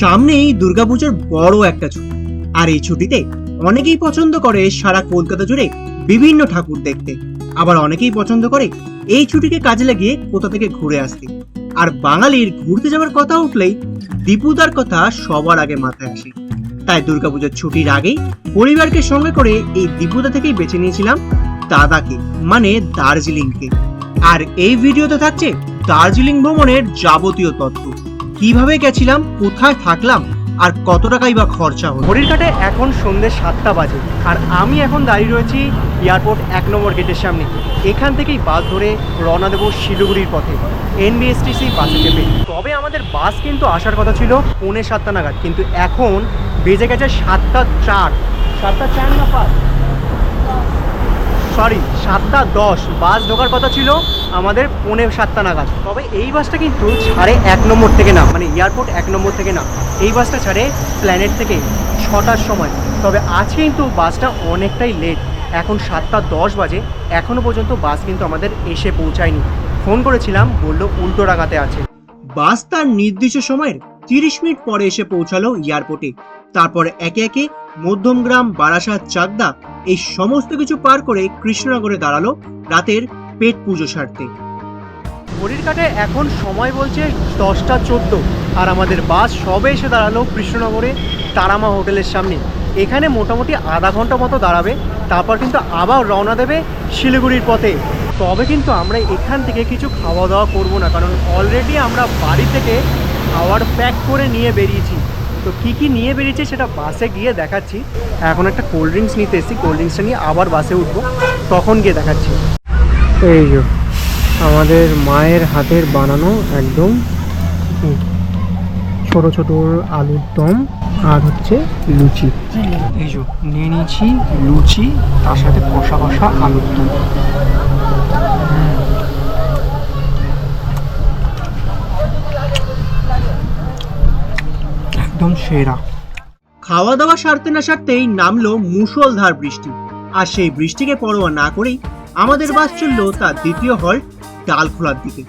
সামনেই দুর্গাপুজোর বড় একটা ছুটি। আর এই ছুটিতে অনেকেই পছন্দ করে সারা কলকাতা জুড়ে বিভিন্ন ঠাকুর দেখতে। আবার অনেকেই পছন্দ করে এই ছুটিকে কাজে লাগিয়ে কোথা থেকে ঘুরে আসতে। আর বাঙালির ঘুরতে যাওয়ার কথা উঠলেই দীপুদার কথা সবার আগে মাথায় আসে। তাই দুর্গাপুজোর ছুটির আগেই পরিবারকে সঙ্গে করে এই দীপুদা থেকেই বেছে নিয়েছিলাম দাদাকে মানে দার্জিলিংকে। আর এই ভিডিওতে থাকছে দার্জিলিং ভ্রমণের যাবতীয় তথ্য। কীভাবে গেছিলাম, কোথায় থাকলাম, আর কত টাকাই বা খরচা হলো? ঘড়ির কাটে এখন সন্ধ্যে সাতটা বাজে, আর আমি এখন দাঁড়িয়ে রয়েছি এয়ারপোর্ট এক নম্বর গেটের সামনে। এখান থেকেই বাস ধরে রওনা দেবো শিলিগুড়ির পথে। এনবিএসটিসি বাসে চেপে। তবে আমাদের বাস কিন্তু আসার কথা ছিল পৌনে সাতটা নাগাদ, কিন্তু এখন বেজে গেছে সাতটা চার। সাতটা চার না পাঁচ? সরি, সাতটা দশ। বাস ঢোকার কথা ছিল আমাদের পৌনে সাতটা নাগাদ। তবে এই বাসটা কিন্তু ছাড়ে এক নম্বর থেকে না মানে এয়ারপোর্ট এক নম্বর থেকে না। এই বাসটা ছাড়ে প্ল্যানেট থেকে ছটার সময়। তবে আজ কিন্তু বাসটা অনেকটাই লেট এখন সাতটা দশ বাজে। এখনও পর্যন্ত বাস কিন্তু আমাদের এসে পৌঁছায়নি। ফোন করেছিলাম, বলল উল্টো রাগাতে আছে। বাস তার নির্দিষ্ট সময়ের তিরিশ মিনিট পরে এসে পৌঁছালো এয়ারপোর্টে। তারপর একে একে মধ্যমগ্রাম, বারাসাত, চাকদা এই সমস্ত কিছু পার করে কৃষ্ণনগরে দাঁড়াল রাতের পেট পুজো সারতে। ঘড়ির কাটে এখন সময় বলছে দশটা চোদ্দ আর আমাদের বাস সবে এসে দাঁড়াল কৃষ্ণনগরে তারামা হোটেলের সামনে। এখানে মোটামুটি আধা ঘণ্টা মতো দাঁড়াবে, তারপর কিন্তু আবার রওনা দেবে শিলিগুড়ির পথে। তবে কিন্তু আমরা এখান থেকে কিছু খাওয়া দাওয়া করব না, কারণ অলরেডি আমরা বাড়ি থেকে খাওয়ার প্যাক করে নিয়ে বেরিয়েছি। তো কী কী নিয়ে বেরিয়েছে সেটা বাসে গিয়ে দেখাচ্ছি। এখন একটা কোল্ড ড্রিঙ্কস নিতে এসেছি কোল্ড ড্রিঙ্কসটা নিয়ে আবার বাসে উঠবো তখন গিয়ে দেখাচ্ছি। এই যে আমাদের মায়ের হাতের বানানো একদম ছোট ছোট আলুর দম আর হচ্ছে লুচি। এই যে নিয়ে নিয়েছি লুচি তার সাথে কষা কষা আলুর দম। এখন সেরা। খাওয়া দাওয়া সারতে না সারতেই নামলো মুষলধার বৃষ্টি। আর সেই বৃষ্টিকে পরোয়া না করেই আমাদের বাস চলল তার দ্বিতীয় হল ডাল খোলার দিকে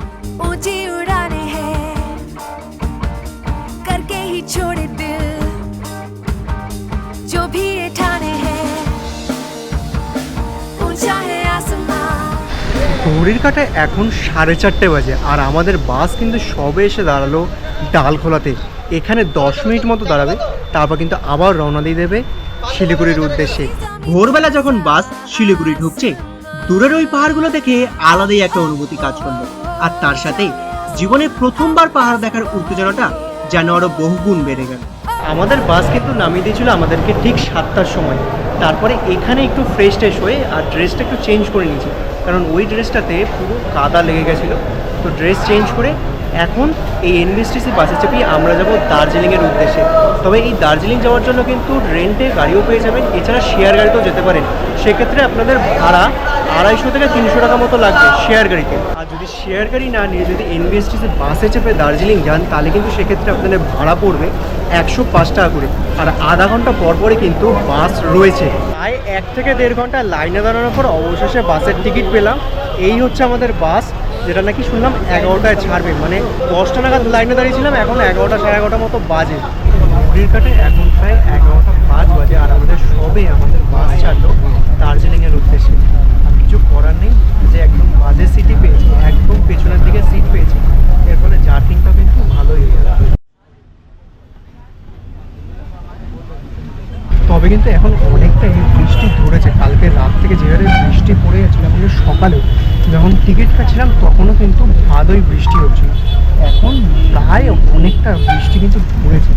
ঘড়ির কাটা এখন সাড়ে চারটে বাজে আর আমাদের বাস কিন্তু সবে এসে দাঁড়াল ডাল খোলাতে এখানে দশ মিনিট মতো দাঁড়াবে, তারপর কিন্তু আবার রওনা দিয়ে দেবে শিলিগুড়ির উদ্দেশ্যে। ভোরবেলা যখন বাস শিলিগুড়ি ঢুকছে, দূরের ওই পাহাড়গুলো দেখে আলাদাই একটা অনুভূতি কাজ করল। আর তার সাথে জীবনে প্রথমবার পাহাড় দেখার উত্তেজনাটা যেন আরও বহুগুণ বেড়ে গেল। আমাদের বাস কিন্তু নামিয়ে দিয়েছিল আমাদেরকে ঠিক সাতটার সময়। তারপরে এখানে একটু ফ্রেশ ট্রেশ হয়ে আর ড্রেসটা একটু চেঞ্জ করে নিয়েছি। কারণ ওই ড্রেসটাতে পুরো কাদা লেগে গেছিল। তো ড্রেস চেঞ্জ করে এখন এই এনবিএসটিসি বাসে চেপেই আমরা যাব দার্জিলিংয়ের উদ্দেশ্যে। তবে এই দার্জিলিং যাওয়ার জন্য কিন্তু রেন্টে গাড়িও পেয়ে যাবেন, এছাড়া শেয়ার গাড়িতেও যেতে পারেন। সেক্ষেত্রে আপনাদের ভাড়া আড়াইশো থেকে তিনশো টাকা মতো লাগবে শেয়ার গাড়িতে। আর যদি শেয়ার গাড়ি না নিয়ে যদি এনবিএসটিসি বাসে চেপে দার্জিলিং যান, তাহলে কিন্তু সেক্ষেত্রে আপনাদের ভাড়া পড়বে একশো পাঁচ টাকা করে। আর আধা ঘণ্টা পর পরই কিন্তু বাস রয়েছে। প্রায় এক থেকে দেড় ঘণ্টা লাইনে দাঁড়ানোর পর অবশেষে বাসের টিকিট পেলাম। এই হচ্ছে আমাদের বাস যেটা নাকি শুনলাম এগারোটায় ছাড়বে। মানে দশটা নাগাদ লাইনে দাঁড়িয়েছিলাম, এখন এগারোটা সাড়ে এগারোটা মতো বাজে। ঘড়ির কাটে এখন প্রায় এগারোটা পাঁচ বাজে, আর আমাদের সবে আমাদের বাস ছাড়লো দার্জিলিংয়ের উদ্দেশ্যে। আর কিছু করার নেই, যে একদম বাজে সিটি পেয়েছি একদম পেছনের দিকে সিট পেয়েছি এর ফলে জার্কিংটা কিন্তু ভালোই হয়ে গেল তবে কিন্তু এখন অনেকটাই বৃষ্টি ধরেছে কালকে রাত থেকে যে হারে বৃষ্টি পড়ে যাচ্ছিল আমাদের সকালে যখন টিকিট কাটছিলাম তখনও কিন্তু ভালোই বৃষ্টি হচ্ছিল এখন প্রায় অনেকটা বৃষ্টি কিন্তু ধরেছে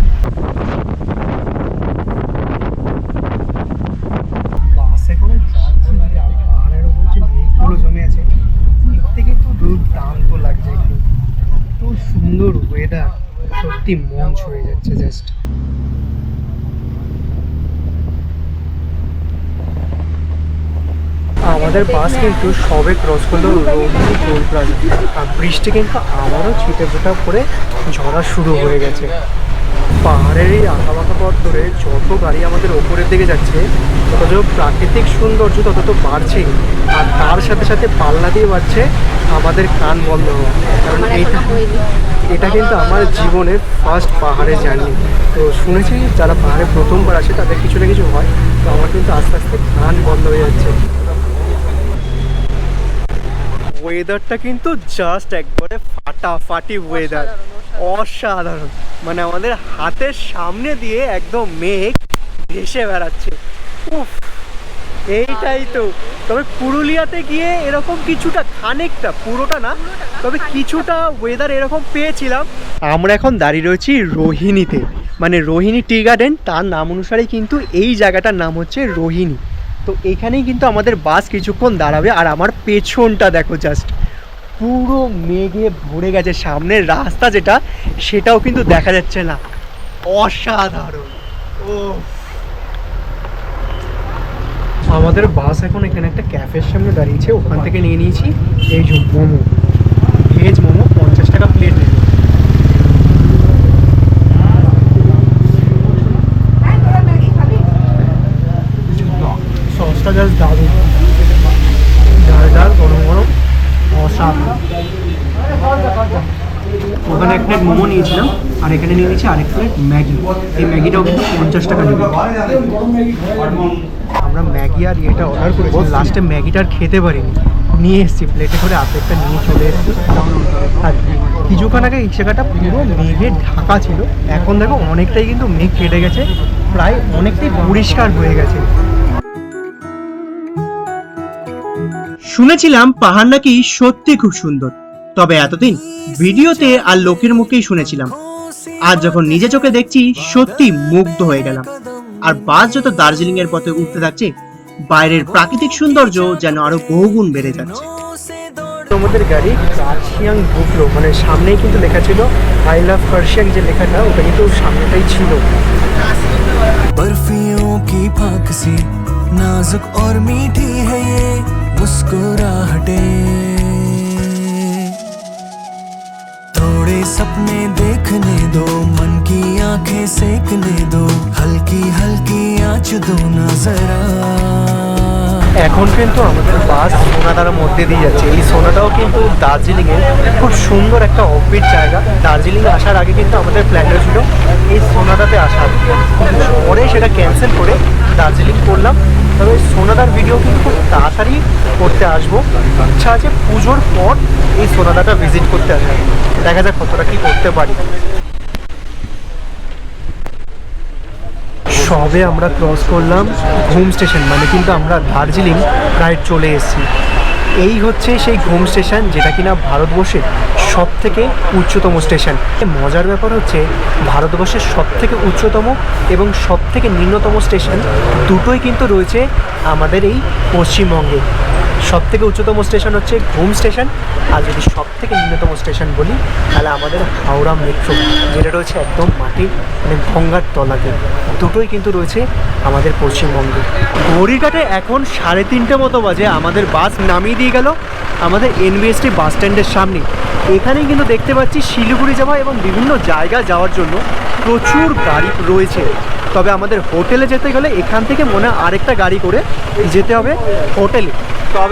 বাসে করে যাচ্ছি আর পাহাড়ের ওপর যে মেঘগুলো জমে আছে দেখতে কিন্তু দুর্দান্ত লাগছে একদম এত সুন্দর ওয়েদার সত্যি মন ছুঁয়ে যাচ্ছে জাস্ট আমাদের বাস কিন্তু সবে ক্রস করল রোডলি টোল প্লাজা আর বৃষ্টি কিন্তু আবারও ছিটে ফোটা করে ঝরা শুরু হয়ে গেছে। পাহাড়ের এই আঁকা বাঁকা পথ ধরে যত গাড়ি আমাদের ওপরের দিকে যাচ্ছে তত যত প্রাকৃতিক সৌন্দর্য তত তো বাড়ছেই। আর তার সাথে সাথে পাল্লা দিয়ে বাড়ছে আমাদের কান বন্ধ হওয়া। কারণ এইটা এটা কিন্তু আমার জীবনের ফার্স্ট পাহাড়ে জার্নি তো শুনেছি যারা পাহাড়ে প্রথমবার আসে তাদের কিছু না কিছু হয়। তো আমার কিন্তু আস্তে আস্তে কান বন্ধ হয়ে যাচ্ছে। ওয়েদারটা কিন্তু জাস্ট একবারে ফাটাফাটি ওয়েদার অসাধারণ মানে আমাদের হাতের সামনে দিয়ে একদম মেঘ ভেসে বেড়াচ্ছে। উফ এইটাই তো। তবে পুরুলিয়াতে গিয়ে এরকম কিছুটা খানিকটা পুরোটা না তবে কিছুটা ওয়েদার এরকম পেয়েছিলাম। আমরা এখন দাঁড়িয়ে রয়েছি রোহিণীতে। মানে রোহিণী টি গার্ডেন তার নাম অনুসারেই কিন্তু এই জায়গাটার নাম হচ্ছে রোহিণী। তো এখানেই কিন্তু আমাদের বাস কিছুক্ষণ দাঁড়াবে, আর আমার পেছনটা দেখো জাস্ট পুরো মেঘে ভরে গেছে সামনের রাস্তা যেটা, সেটাও কিন্তু দেখা যাচ্ছে না। অসাধারণ। ও আমাদের বাস এখন এখানে একটা ক্যাফের সামনে দাঁড়িয়েছে, ওখান থেকে নিয়ে নিয়েছি এই যে মোমো, ভেজ মোমো পঞ্চাশ টাকা প্লেট নেবে সসটা জাস্ট দারুণ ডাল ডাল গরম গরম অসাধারণ। ওখানে এক প্লেট মোমো নিয়েছিলাম আর এখানে নিয়ে নিয়েছি আরেক প্লেট ম্যাগি। এই ম্যাগিটাও কিন্তু পঞ্চাশ টাকা নেবে। আমরা ম্যাগি আর ইয়েটা অর্ডার করেছি লাস্টে ম্যাগিটা আর খেতে পারিনি। নিয়ে এসেছি প্লেটে করে আর্ধেকটা নিয়ে চলে এসেছি। আর কিছুক্ষণ আগে এই জায়গাটা পুরো মেঘে ঢাকা ছিল। এখন দেখো অনেকটাই কিন্তু মেঘ কেটে গেছে। প্রায় অনেকটাই পরিষ্কার হয়ে গেছে। শুনেছিলাম পাহাড় নাকি সত্যি খুব সুন্দর তবে এতদিন ভিডিওতে আর লোকের মুখেই শুনেছিলাম আজ যখন নিজে চোখে দেখছি সত্যি মুগ্ধ হয়ে গেলাম আর বাস যত দার্জিলিং এর পথে উঠতে থাকছে বাইরের প্রাকৃতিক সৌন্দর্য যেন আরো বহুগুণ বেড়ে যাচ্ছে আমাদের গাড়ি কার্শিয়াং ঢুকলো মানে সামনেই কিন্তু লেখা ছিল আই লাভ কার্শিয়াং যে লেখাটা ওটা কিন্তু সামনেটাই ছিল बर्फियों की फाक सी नाजुक और मीठी है ये मुस्कुराहटें। थोड़े सपने देखने दो, मन की आँखें सेकने दो हल्की हल्की आँच दो नजरा। जरा এখন কিন্তু আমাদের বাস সোনাদার মধ্যে দিয়ে যাচ্ছে। এই সোনাটাও কিন্তু দার্জিলিং এর খুব সুন্দর একটা অফবিট জায়গা। দার্জিলিং আসার আগে কিন্তু আমাদের প্ল্যানটা ছিল এই সোনাদাতে আসার পরে সেটা ক্যান্সেল করে দার্জিলিং করলাম। তবে সোনাদার ভিডিও কিন্তু খুব তাড়াতাড়ি করতে আসব। ইচ্ছা আছে পুজোর পর এই সোনাদাটা ভিজিট করতে আসব দেখা যাক কতটা কি করতে পারি। সবে আমরা ক্রস করলাম ঘুম স্টেশন মানে কিন্তু আমরা দার্জিলিং প্রায় চলে এসেছি। এই হচ্ছে সেই ঘুম স্টেশন যেটা কিনা ভারতবর্ষের সব থেকে উচ্চতম স্টেশন মজার ব্যাপার হচ্ছে ভারতবর্ষের সব থেকে উচ্চতম এবং সব থেকে নিম্নতম স্টেশন দুটোই কিন্তু রয়েছে আমাদের এই পশ্চিমবঙ্গে। সব থেকে উচ্চতম স্টেশন হচ্ছে ঘুম স্টেশন। আর যদি সব থেকে নিম্নতম স্টেশন বলি, তাহলে আমাদের হাওড়া মেট্রো, যেটা রয়েছে একদম মাটির মানে গঙ্গার তলাতে। দুটোই কিন্তু রয়েছে আমাদের পশ্চিমবঙ্গে। ঘড়িঘাটে এখন সাড়ে তিনটে মতো বাজে, আমাদের বাস নামিয়ে দিয়ে গেল আমাদের এনবিএসটি বাস স্ট্যান্ডের সামনে। এখানেই কিন্তু দেখতে পাচ্ছি শিলিগুড়ি যাওয়া এবং বিভিন্ন জায়গা যাওয়ার জন্য প্রচুর গাড়ি রয়েছে। তবে আমাদের হোটেলে যেতে গেলে এখান থেকে মনে আরেকটা গাড়ি করে যেতে হবে হোটেলে। তবে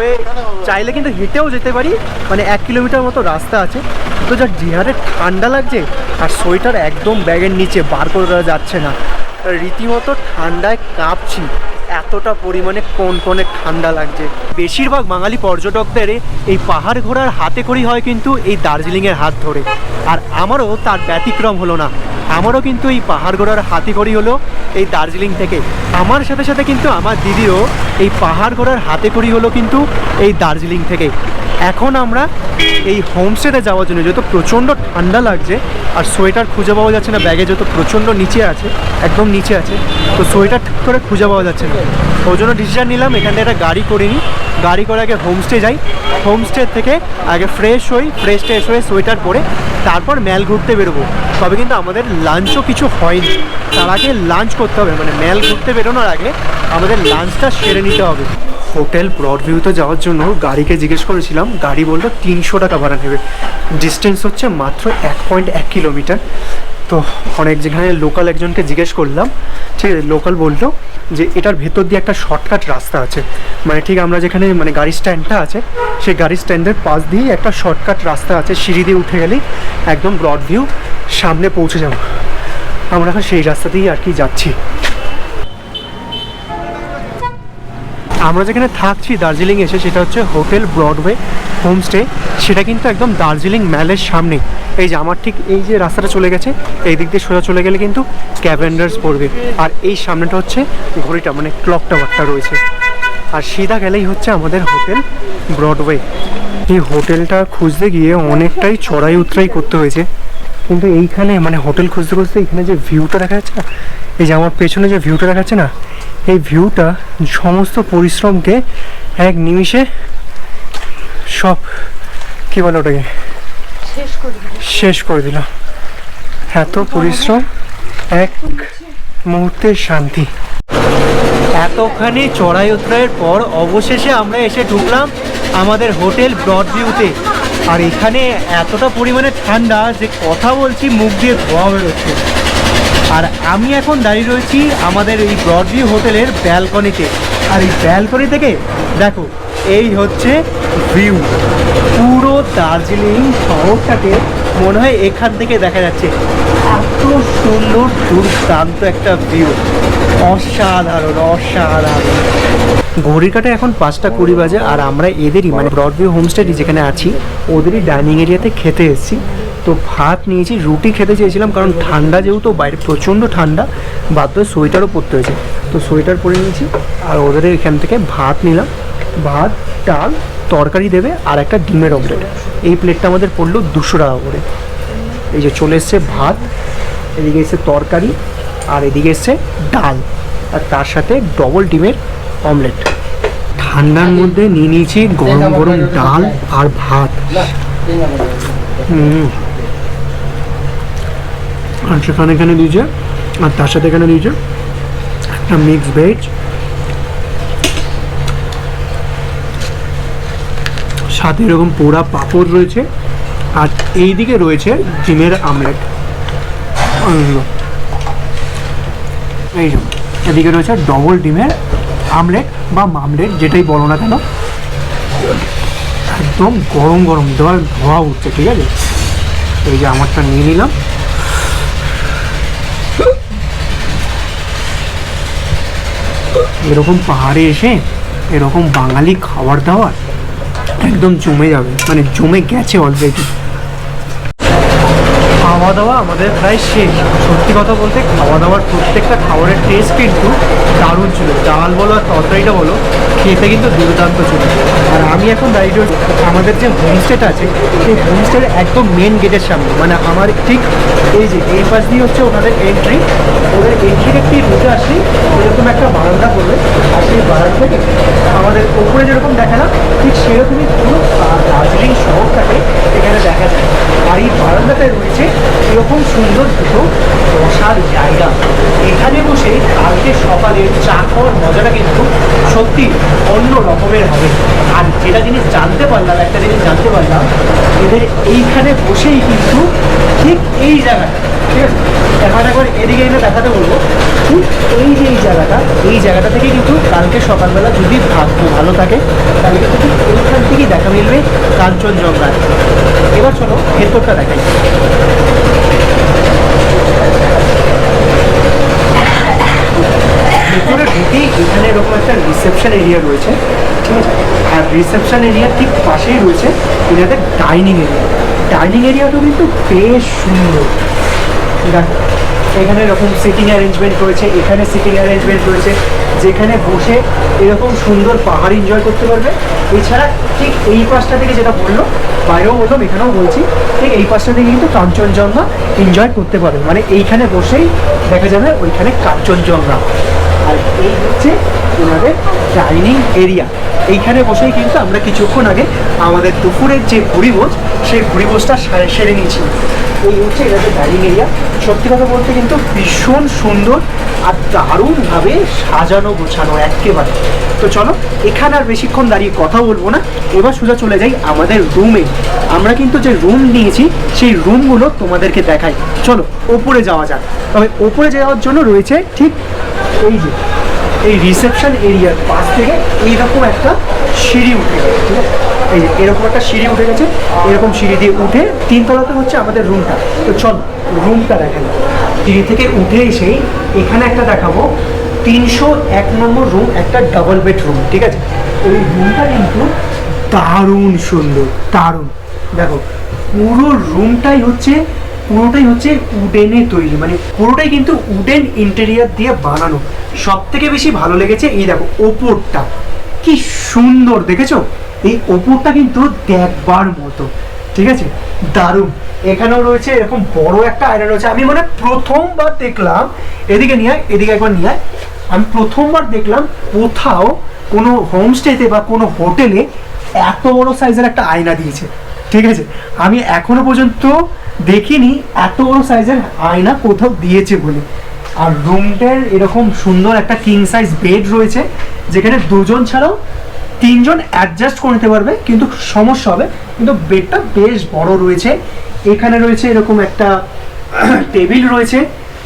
চাইলে কিন্তু হেঁটেও যেতে পারি। মানে এক কিলোমিটার মতো রাস্তা আছে। তো যা ডিহারে ঠান্ডা লাগছে আর সোয়েটার একদম ব্যাগের নিচে বার করে দেওয়া যাচ্ছে না। রীতিমতো ঠান্ডায় কাঁপছি। এতটা পরিমাণে কোন কোনে ঠান্ডা লাগছে। বেশিরভাগ বাঙালি পর্যটকদের এই পাহাড় ঘোরার হাতে করি হয় কিন্তু এই দার্জিলিংয়ের হাত ধরে। আর আমারও তার ব্যতিক্রম হলো না। আমারও কিন্তু এই পাহাড় ঘোরার হাতি করি হলো এই দার্জিলিং থেকে। আমার সাথে সাথে কিন্তু আমার দিদিও এই পাহাড় ঘোরার হাতে করি হলো কিন্তু এই দার্জিলিং থেকে। এখন আমরা এই হোমস্টেতে যাওয়ার জন্য যত প্রচণ্ড ঠান্ডা লাগছে, আর সোয়েটার খুঁজে পাওয়া যাচ্ছে না, ব্যাগে যত প্রচণ্ড নিচে আছে, একদম নিচে আছে, তো সোয়েটার ঠিক করে খুঁজে পাওয়া যাচ্ছে না। ওই জন্য ডিসিশন নিলাম, এখান থেকে একটা গাড়ি করে নিই গাড়ি করে আগে হোমস্টে যাই। হোমস্টে থেকে আগে ফ্রেশ হই ফ্রেশ ট্রেশ হয়ে সোয়েটার পরে তারপর ম্যাল ঘুরতে বেরোবো। তবে কিন্তু আমাদের লাঞ্চও কিছু হয়নি। তার আগে লাঞ্চ করতে হবে মানে ম্যাল ঘুরতে বেরোনোর আগে আমাদের লাঞ্চটা সেরে নিতে হবে। হোটেল ব্রডভিউতে যাওয়ার জন্য গাড়িকে জিজ্ঞেস করেছিলাম, গাড়ি বলল তিনশো টাকা ভাড়া নেবে। ডিস্টেন্স হচ্ছে মাত্র এক পয়েন্ট এক কিলোমিটার তো অনেক যেখানে লোকাল একজনকে জিজ্ঞেস করলাম, ঠিক আছে লোকাল বলল যে এটার ভেতর দিয়ে একটা শর্টকাট রাস্তা আছে। মানে ঠিক আমরা যেখানে মানে গাড়ি স্ট্যান্ডটা আছে, সেই গাড়ি স্ট্যান্ডের পাশ দিয়ে একটা শর্টকাট রাস্তা আছে, সিঁড়ি দিয়ে উঠে গেলেই একদম ব্রড ভিউ সামনে পৌঁছে যাব। আমরা এখন সেই রাস্তা দিয়েই আর কি যাচ্ছি। আমরা যেখানে থাকছি দার্জিলিং এসে সেটা হচ্ছে হোটেল ব্রডওয়ে হোমস্টে। সেটা কিন্তু একদম দার্জিলিং ম্যালের সামনে। এই যে আমার ঠিক এই যে রাস্তাটা চলে গেছে, এই দিক দিয়ে সোজা চলে গেলে কিন্তু ক্যাভেন্ডার্স পড়বে। আর এই সামনেটা হচ্ছে ঘড়িটা মানে ক্লক টাওয়ারটা রয়েছে। আর সিধা গেলেই হচ্ছে আমাদের হোটেল ব্রডওয়ে। এই হোটেলটা খুঁজতে গিয়ে অনেকটাই চড়াই উতরাই করতে হয়েছে। কিন্তু এইখানে মানে হোটেল খুঁজতে খুঁজতে এখানে যে ভিউটা দেখা যাচ্ছে না এই যে আমার পেছনে যে ভিউটা দেখা যাচ্ছে না এই ভিউটা সমস্ত পরিশ্রমকে এক নিমিষে সব কি বলে ওটাকে? শেষ করে দিল। এত পরিশ্রম এক মুহূর্তের শান্তি। এতখানি চড়াই উতরাইয়ের পর অবশেষে আমরা এসে ঢুকলাম আমাদের হোটেল ব্রড ভিউতে আর এখানে এতটা পরিমাণে ঠান্ডা যে কথা বলছি, মুখ দিয়ে ধোয়া বেরোচ্ছে। আর আমি এখন দাঁড়িয়ে রয়েছি আমাদের এই ব্রডভিউ হোটেলের ব্যালকনিতে। আর এই ব্যালকনি থেকে, দেখো, এই হচ্ছে ভিউ। পুরো দার্জিলিং শহরটাকে মনে হয় এখান থেকে দেখা যাচ্ছে। এত সুন্দর দুর্দান্ত একটা ভিউ অসাধারণ অসাধারণ। ঘড়ির কাটা এখন পাঁচটা কুড়ি বাজে আর আমরা এদেরই মানে ব্রডভিউ হোমস্টেটি যেখানে আছি, ওদেরই ডাইনিং এরিয়াতে খেতে এসেছি। তো ভাত নিয়েছি, রুটি খেতে চেয়েছিলাম কারণ ঠান্ডা যেহেতু, বাইরে প্রচণ্ড ঠান্ডা, বাধ্য সোয়েটারও পরতে হয়েছে। তো সোয়েটার পরে নিয়েছি আর ওদের এখান থেকে ভাত নিলাম। ভাত, ডাল, তরকারি দেবে আর একটা ডিমের অমলেট এই প্লেটটা আমাদের পড়ল দুশো টাকা করে। এই যে চলে এসছে ভাত, এদিকে এসছে তরকারি, আর এদিকে এসছে ডাল, আর তার সাথে ডবল ডিমের অমলেট ঠান্ডার মধ্যে নিয়ে নিয়েছি গরম গরম ডাল আর ভাত। আর সেখানে এখানে দিয়েছে আর তার সাথে এখানে দিয়েছে একটা মিক্স ভেজ সাথে এরকম পোড়া পাঁপড় রয়েছে। আর এই দিকে রয়েছে ডিমের আমলেট। এই যে, এদিকে রয়েছে ডবল ডিমের আমলেট বা মামলেট, যেটাই বলো না কেন। একদম গরম গরম দেওয়ার ধোয়া উঠছে, ঠিক আছে? এই যে আমারটা নিয়ে নিলাম। এরকম পাহাড়ে এসে এরকম বাঙালি খাবার দাবার একদম জমে যাবে। মানে জমে গেছে অলরেডি খাওয়া দাওয়া আমাদের প্রায় শেষ। সত্যি কথা বলতে খাওয়া দাওয়ার প্রত্যেকটা খাবারের টেস্ট কিন্তু দারুণ ছিল। ডাল বলো আর তরকারিটা বলো, খেতে কিন্তু দুর্দান্ত ছিল। আর আমি এখন দাঁড়িয়ে আমাদের যে হোমস্টেটা আছে, সেই হোমস্টের একদম মেন গেটের সামনে। মানে আমার ঠিক এই যে, এই পাশ দিয়ে হচ্ছে ওনাদের এন্ট্রি ওদের এন্ট্রির একটি রুটে আসি এরকম একটা বারান্দা পড়বে। আর সেই বারান্দা থেকে আমাদের ওপরে যেরকম দেখা না, ঠিক সেরকমই পুরো দার্জিলিং শহরটাকে এখানে দেখা যায়। আর এই বারান্দাটায় রয়েছে এরকম সুন্দর দুটো বসার জায়গা। এখানে বসে কালকে সকালে চা খাওয়ার মজাটা কিন্তু সত্যি অন্য রকমের হবে। আর যেটা জিনিস জানতে পারলাম, একটা জিনিস জানতে পারলাম, এদের এইখানে বসেই কিন্তু ঠিক এই জায়গাটা, ঠিক আছে? দেখাটা করে এদিকে এনে দেখাতে বলব। ঠিক এই যে এই জায়গাটা এই জায়গাটা থেকে কিন্তু কালকে সকালবেলা যদি ভাগ্য ভালো থাকে, তাহলে কিন্তু ঠিক এইখান থেকেই দেখা মিলবে কাঞ্চনজঙ্ঘার এবার চলো ভেতরটা দেখাই। ভেতরে ঢুকেই এখানে এরকম একটা রিসেপশন এরিয়া রয়েছে, ঠিক আছে? আর রিসেপশন এরিয়ার ঠিক পাশেই রয়েছে এনাদের ডাইনিং এরিয়া ডাইনিং এরিয়াটাও কিন্তু বেশ সুন্দর। এখানে এরকম সিটিং অ্যারেঞ্জমেন্ট রয়েছে, এখানে সিটিং অ্যারেঞ্জমেন্ট রয়েছে, যেখানে বসে এরকম সুন্দর পাহাড় এনজয় করতে পারবে। এছাড়া ঠিক এই পাশটা থেকে যেটা বলল, বাইরেও বললাম, এখানেও বলছি, ঠিক এই পাশটা থেকে কিন্তু কাঞ্চনজঙ্ঘা এনজয় করতে পারবে। মানে এইখানে বসেই দেখা যাবে ওইখানে কাঞ্চনজঙ্ঘা। আর এই হচ্ছে ওনাদের ডাইনিং এরিয়া। এইখানে বসেই কিন্তু আমরা কিছুক্ষণ আগে আমাদের দুপুরের যে ভুড়িভোজ, সেই ভুড়িভোজটা সারে- নিয়েছি। এই হচ্ছে এটা ডাইনিং এরিয়া। সত্যি কথা বলতে কিন্তু ভীষণ সুন্দর আর দারুণভাবে সাজানো, গোছানো একেবারে তো চলো, এখানে আর বেশিক্ষণ দাঁড়িয়ে কথা বলব না। এবার সোজা চলে যাই আমাদের রুমে। আমরা কিন্তু যে রুম নিয়েছি, সেই রুমগুলো তোমাদেরকে দেখাই। চলো, ওপরে যাওয়া যাক। তবে ওপরে যাওয়ার জন্য রয়েছে ঠিক এই যে, এই রিসেপশন এরিয়ার পাশ থেকে এইরকম একটা সিঁড়ি উঠে গেছে, ঠিক আছে? এই যে, এরকম একটা সিঁড়ি উঠে গেছে, এরকম সিঁড়ি দিয়ে উঠে তিনতলাতে হচ্ছে আমাদের রুমটা তো চল রুমটা দেখেন। সিঁড়ি থেকে উঠে এসেই এখানে একটা দেখাবো, তিনশো এক নম্বর রুম একটা ডাবল বেডরুম ঠিক আছে? ওই রুমটা কিন্তু দারুণ সুন্দর, দারুণ। দেখো, পুরো রুমটাই হচ্ছে পুরোটাই হচ্ছে উডেনে তৈরি মানে পুরোটাই কিন্তু উডেন ইন্টেরিয়ার দিয়ে বানানো। সব থেকে বেশি ভালো লেগেছে এই দেখো, ওপরটা। কি সুন্দর, দেখেছ? এই ওপরটা কিন্তু দেখবার মতো, ঠিক আছে? দারুণ। এখানেও রয়েছে এরকম বড় একটা আয়না রয়েছে আমি মানে প্রথমবার দেখলাম, এদিকে নিয়ে এদিকে একবার নিয়ে। আমি প্রথমবার দেখলাম কোথাও কোনো হোমস্টেতে বা কোনো হোটেলে এত বড় সাইজের একটা আয়না দিয়েছে, ঠিক আছে? আমি এখনও পর্যন্ত দেখিনি এত বড় সাইজের আয়না কোথাও দিয়েছে বলে। আর রুমটার এরকম সুন্দর একটা কিং সাইজ বেড রয়েছে, যেখানে দুজন ছাড়াও তিনজন অ্যাডজাস্ট করে নিতে পারবে, কিন্তু সমস্যা হবে, কিন্তু বেডটা বেশ বড় রয়েছে। এখানে রয়েছে এরকম একটা টেবিল রয়েছে,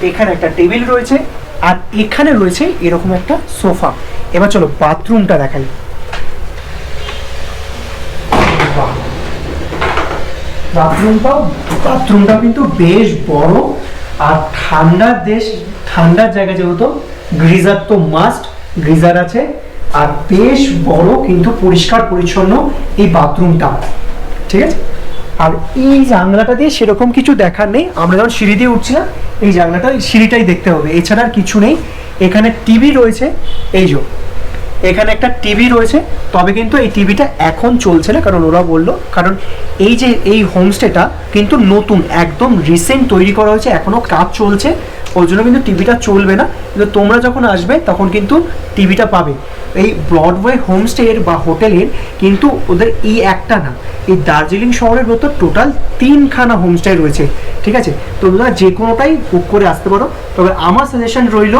এখানে একটা টেবিল রয়েছে, আর এখানে রয়েছে এরকম একটা সোফা এবার চলো বাথরুমটা দেখাই। বাথরুমটাও বাথরুমটা কিন্তু বেশ বড় আর ঠান্ডার দেশ, ঠান্ডার জায়গা যেহেতু গ্রিজার তো মাস্ট গ্রিজার আছে আর বেশ বড় কিন্তু পরিষ্কার পরিচ্ছন্ন এই বাথরুমটা ঠিক আছে? আর এই জানলাটা দিয়ে সেরকম কিছু দেখার নেই। আমরা যখন সিঁড়ি দিয়ে উঠছিলাম, এই জানলাটা সিঁড়িটাই দেখতে হবে। এছাড়া আর কিছু নেই। এখানে টিভি রয়েছে। এই যে এখানে একটা টিভি রয়েছে, তবে কিন্তু এই টিভিটা এখন চলছে না, কারণ ওরা বলল, কারণ এই যে, এই হোমস্টেটা কিন্তু নতুন, একদম রিসেন্ট তৈরি করা হয়েছে, এখনও কাজ চলছে ওই জন্য কিন্তু টিভিটা চলবে না, কিন্তু তোমরা যখন আসবে, তখন কিন্তু টিভিটা পাবে। এই ব্রডওয়ে হোমস্টের বা হোটেলের কিন্তু ওদের এই একটা না, এই দার্জিলিং শহরের মতো টোটাল তিনখানা হোমস্টে রয়েছে, ঠিক আছে? তোমরা যে কোনোটাই বুক করে আসতে পারো, তবে আমার সাজেশন রইল,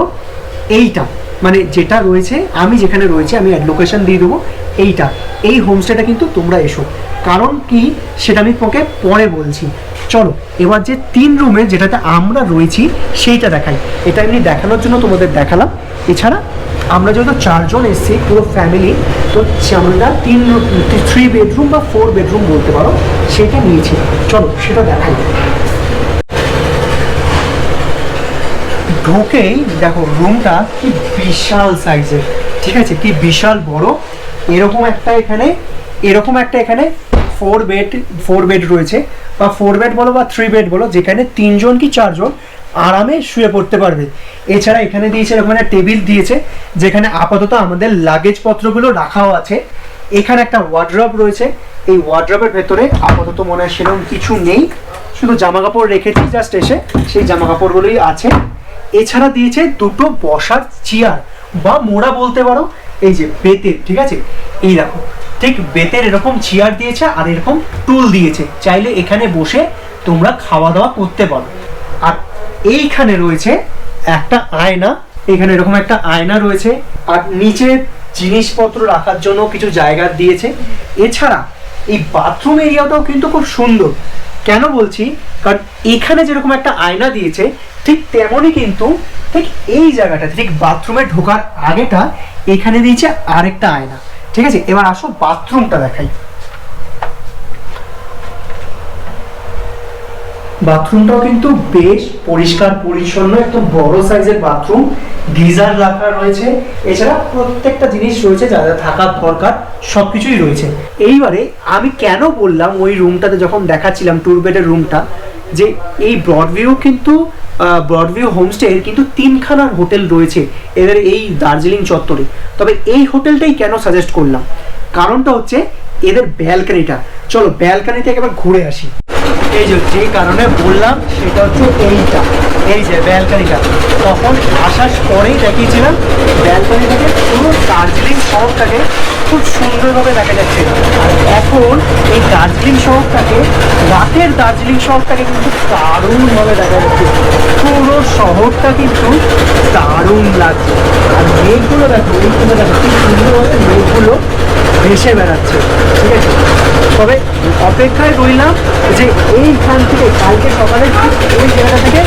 এইটা। মানে যেটা রয়েছে, আমি যেখানে রয়েছে, আমি লোকেশন দিয়ে দেবো, এইটা। এই হোমস্টেটা কিন্তু তোমরা এসো। কারণ কি? সেটা আমি তোমাকে পরে বলছি। চলো, এবার যে তিন রুমে যেটাতে আমরা রয়েছি, সেইটা দেখাই। এটা এমনি দেখানোর জন্য তোমাদের দেখালাম। এছাড়া আমরা যেহেতু চারজন এসেছি, পুরো ফ্যামিলি তো আমরা তিন থ্রি বেডরুম বা ফোর বেডরুম বলতে পারো, সেটা নিয়েছি। চলো, সেটা দেখাই। ঢোকেই দেখো রুমটা কি বিশাল সাইজের ঠিক আছে? কি বিশাল বড়। এরকম একটা এখানে, এরকম একটা এখানে ফোর বেড ফোর বেড রয়েছে। বা ফোর বেড বলো বা থ্রি বেড বলো, যেখানে তিনজন কি চারজন আরামে শুয়ে পড়তে পারবে। এছাড়া এখানে দিয়েছে এরকম একটা টেবিল দিয়েছে, যেখানে আপাতত আমাদের লাগেজ পত্রগুলো রাখাও আছে। এখানে একটা ওয়ার্ড্রপ রয়েছে। এই ওয়ার্ড্রপের ভেতরে আপাতত মনে হয় সেরকম কিছু নেই। শুধু জামা কাপড় রেখেছি জাস্ট এসে, সেই জামা কাপড়গুলোই আছে। এছাড়া দিয়েছে দুটো বসার চেয়ার বা মোড়া বলতে পারো, এই যে বেতের, ঠিক আছে? এই দেখো, ঠিক বেতের এরকম চেয়ার দিয়েছে আর এরকম টুল দিয়েছে। চাইলে এখানে বসে তোমরা খাওয়া দাওয়া করতে পারো। আর এইখানে রয়েছে একটা আয়না, এখানে এরকম একটা আয়না রয়েছে। আর নিচে জিনিসপত্র রাখার জন্য কিছু জায়গা দিয়েছে। এছাড়া এই বাথরুম এরিয়াটাও কিন্তু খুব সুন্দর। কেন বলছি? কারণ এখানে যেরকম একটা আয়না দিয়েছে, ঠিক তেমনই কিন্তু ঠিক এই জায়গাটা ঠিক বাথরুমে ঢোকার আগেটা এখানে দিয়েছে আরেকটা আয়না। ঠিক আছে? এবার আসো বাথরুমটা দেখাই। বাথরুমটাও কিন্তু বেশ পরিষ্কার, পরিচ্ছন্ন, একদম বড় সাইজের বাথরুম। গিজার রাখা রয়েছে। এছাড়া প্রত্যেকটা জিনিস রয়েছে, যা যা থাকার দরকার সব কিছুই রয়েছে। এইবারে আমি কেন বললাম ওই রুমটাতে যখন দেখাচ্ছিলাম ট্যুর বেডের রুমটা, যে এই ব্রডভিউ কিন্তু ব্রডভিউ হোমস্টের কিন্তু তিনখানার হোটেল রয়েছে এদের এই দার্জিলিং চত্বরে। তবে এই হোটেলটাই কেন সাজেস্ট করলাম? কারণটা হচ্ছে এদের ব্যালকানিটা চলো ব্যালকানি থেকে এবার ঘুরে আসি। এই যে যে কারণে বললাম, সেটা হচ্ছে এইটা। এই যে ব্যালকানিটা। তখন আসার পরেই দেখিয়েছিলাম ব্যালকানি থেকে পুরো দার্জিলিং শহরটাকে খুব সুন্দরভাবে দেখা যাচ্ছে। আর এখন এই দার্জিলিং শহরটাকে, রাতের দার্জিলিং শহরটাকে কিন্তু দারুণভাবে দেখা যাচ্ছে। পুরো শহরটা কিন্তু দারুণ লাগছে। আর মেঘগুলো দেখো এইগুলো দেখো, কি সুন্দরভাবে মেঘগুলো ভেসে বেড়াচ্ছে। ঠিক আছে? তবে অপেক্ষায় রইলাম যে এইখান থেকে কালকে সকালে ওই জায়গা থেকে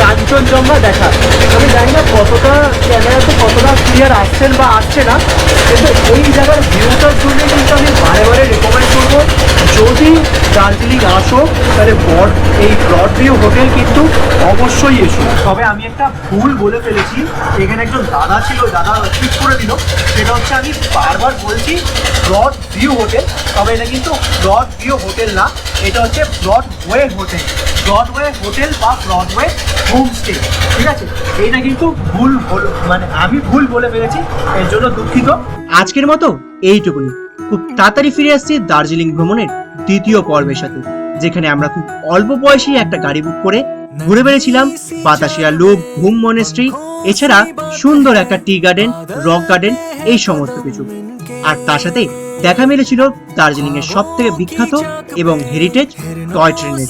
কাঞ্চনজঙ্ঘা দেখা। আমি জানি না কতটা ক্যামেরাতে কতটা ক্লিয়ার আসছেন বা আসছে না, কিন্তু এই জায়গার ভিউটার জন্য কিন্তু আমি বারে বারে রেকমেন্ড করব, যদি দার্জিলিং আসো, তাহলে বড এই ব্রড ভিউ হোটেল কিন্তু অবশ্যই এসো। তবে আমি একটা ভুল বলে ফেলেছি, এখানে একজন দাদা ছিল, দাদা ঠিক করে দিল। সেটা হচ্ছে আমি বারবার বলছি ব্রড ভিউ হোটেল তবে এটা কিন্তু ব্রড ভিউ হোটেল না, এটা হচ্ছে Broadway hotel Broadway hotel বা ব্রডওয়ে হোমস্টে ঠিক আছে? এইটা কিন্তু ভুল হলো মানে আমি ভুল বলে ফেলেছি, এর জন্য দুঃখিত। আজকের মতো এইটুকুনি খুব তাড়াতাড়ি ফিরে আসছি দার্জিলিং ভ্রমণের দ্বিতীয় পর্বের সাথে, যেখানে আমরা খুব অল্প বয়সী একটা গাড়ি বুক করে ঘুরে বেড়েছিলাম বাতাসিয়া লুপ, ঘুম মনেস্ট্রি, এছাড়া সুন্দর একটা টি গার্ডেন, রক গার্ডেন, এই সমস্ত কিছু। আর তার সাথে দেখা মিলেছিল দার্জিলিং এর সব থেকে বিখ্যাত এবং হেরিটেজ টয় ট্রেনের